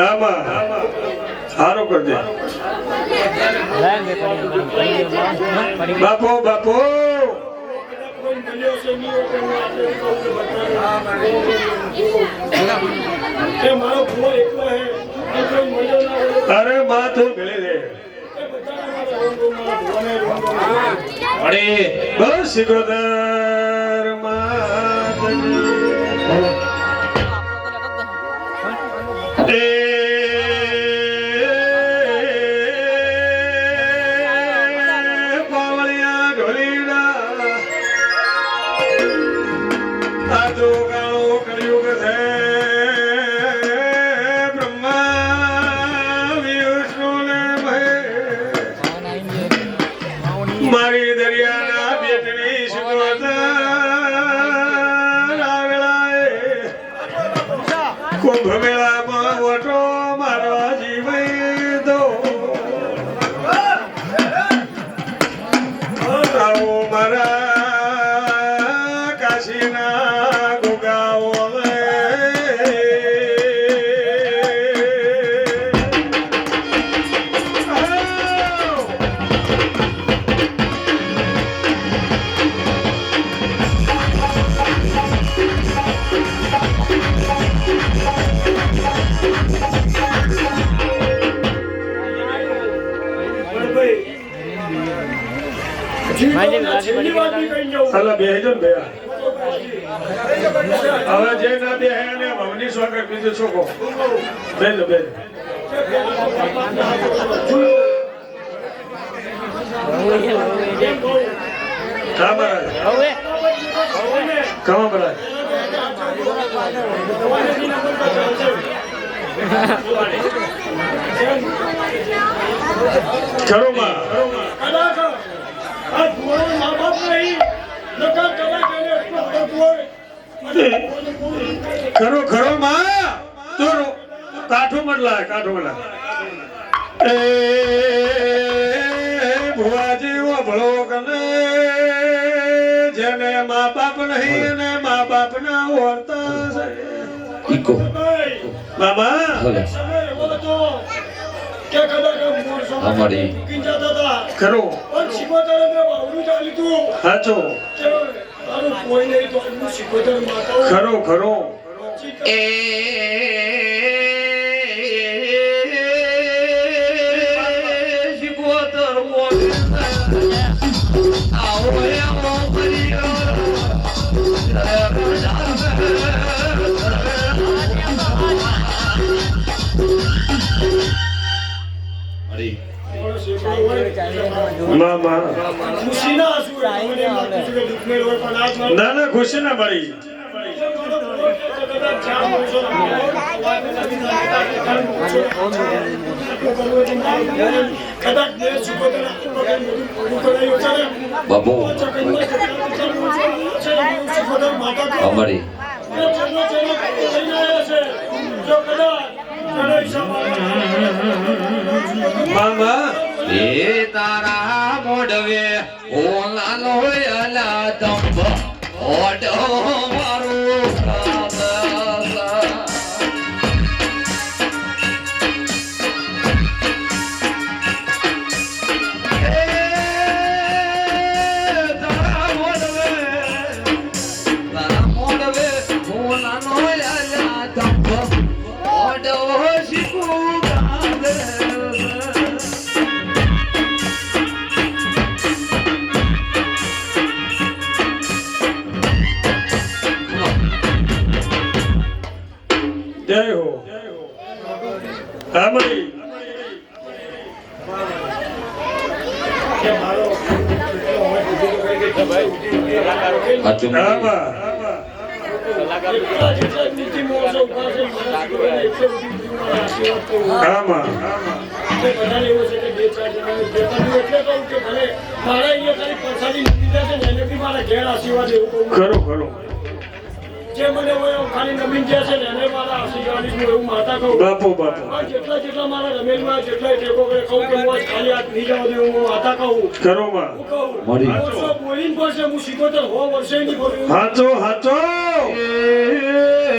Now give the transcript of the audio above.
આમાં હારો કરજે બાપો બાપો. અરે ભેળે બધાને મારા ભૂવાને રોંગો અરે, બસ સિકોદર માતની com a Pamela વાત બી ને ભયા હવે જે ના બે એને ભવની સ્વાગત બીજું છોકો બેન બેન હા મહારાજ કમા મહારાજ ખરો માં આ ભૂવાનો મા બાપ નહીં. નકર કદાચ એને એટલો ખરો ખરો માં. તો કાઠું મટલા કાઠું મટલા એ ભુવાજી ઓ ભળો કને જેને મા બાપ નહીં ને મા બાપ ના વર્તા છે. ઈકો બાબા. કે કદાચ અમારી ખરો પણ શિકોતરે મેં વાવડું ચાલી તું સાચો તારું કોઈ નહીં તો શિકોતર માતા ખરો ખરો. એ ના ના ખુશી ના મળી. બાબુ અમારી. મામા એ તારા મોડવે ઓલાનો અલા દંભ ઓડો ઘેર હો એવું કહું ખરો ખરો. જે મને હોય ખાલી નમીન જે છે ને એને મારા આશીર્વાદ હું એવું માતા કહું. બાપુ બાપુ. જેટલા જેટલા મારા રમેશમાં જેટલા ટેકો કરે કહું કે હું ખાલી હાથ નહીં જવા દઉં હું માતા કહું. ખરો માં વર્ષો બોલીને પડશે હું શીખો તો હો વર્ષે નહીં બોલું. હાચો હાચો. એ.